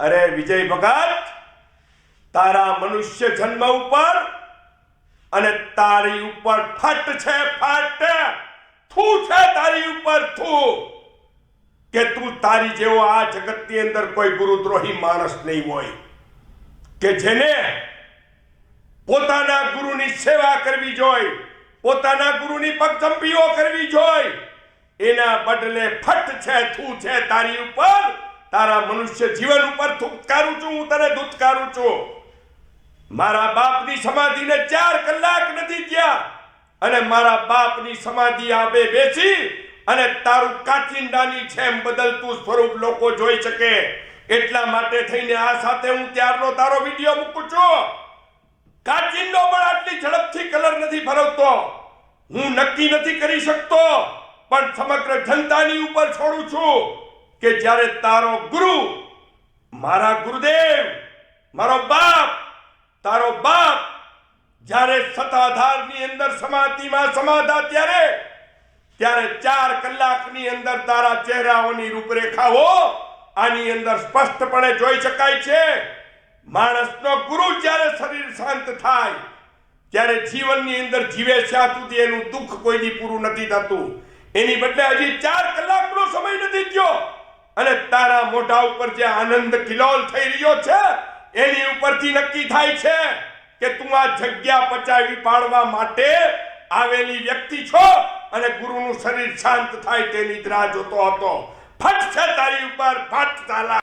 અરે વિજય ભગત, તારા મનુષ્ય જન્મ ઉપર અને તારી ઉપર ફટ છે, ફટ. થૂ છે તારી ઉપર થૂ? કે તું તારી જેવો આ જગતની અંદર કોઈ ગુરુદ્રોહી માણસ નહીં હોય? કે જેને પોતાના ગુરુની સેવા કરવી જોઈએ પોતાના ગુરુની પગચંપીઓ કરવી જોઈએ એના બદલે ફટ છે, થૂ છે તારી ઉપર. તારા મનુષ્ય જીવન ઉપર થૂકારું છું, હું તને ધૂતકારું છું. મારા બાપની સમાધિને ચાર કલાક નથી ગયા. અને મારા બાપની સમાધિ આબે બેસી અને તારું કાચિંડાની જેમ બદલતું સ્વરૂપ લોકો જોઈ શકે. એટલા માટે થઈને આ સાથે હું ત્યારનો તારો વીડિયો મૂકું છું. કાચિંડો પણ આટલી ઝડપથી કલર નથી ફરવતો હું નક્કી નથી કરી શકતો. પણ સમગ્ર જનતાની ઉપર છોડું છું કે જ્યારે તારો ગુરુ, મારા ગુરુદેવ, મારો બાપ, તારો બાપ જ્યારે સતાધારની અંદર સમાધિમાં સમાધા ત્યારે ત્યારે ચાર કલાકની અંદર તારા ચહેરાઓની રૂપરેખાઓ આની અંદર સ્પષ્ટપણે જોઈ શકાય છે. માણસનો ગુરુ જ્યારે શરીર શાંત થાય, ત્યારે જીવનની અંદર જીવે ત્યાં સુધી એનું દુઃખ કોઈની પૂરું નથી થતું. એની બદલે હજી ચાર કલાકનો સમય નથી થયો. અને તારા મોઢા ઉપર જે આનંદ કિલોલ થઈ રહ્યો છે, એની ઉપરથી નક્કી થાય છે કે તું આ જગ્યા પચાવી પાડવા માટે આવેલી વ્યક્તિ છો અને ગુરુનું શરીર શાંત થાય તેની રાહ જોતો હતો. ફટ છે તારી ઉપર, ફટ ચાલા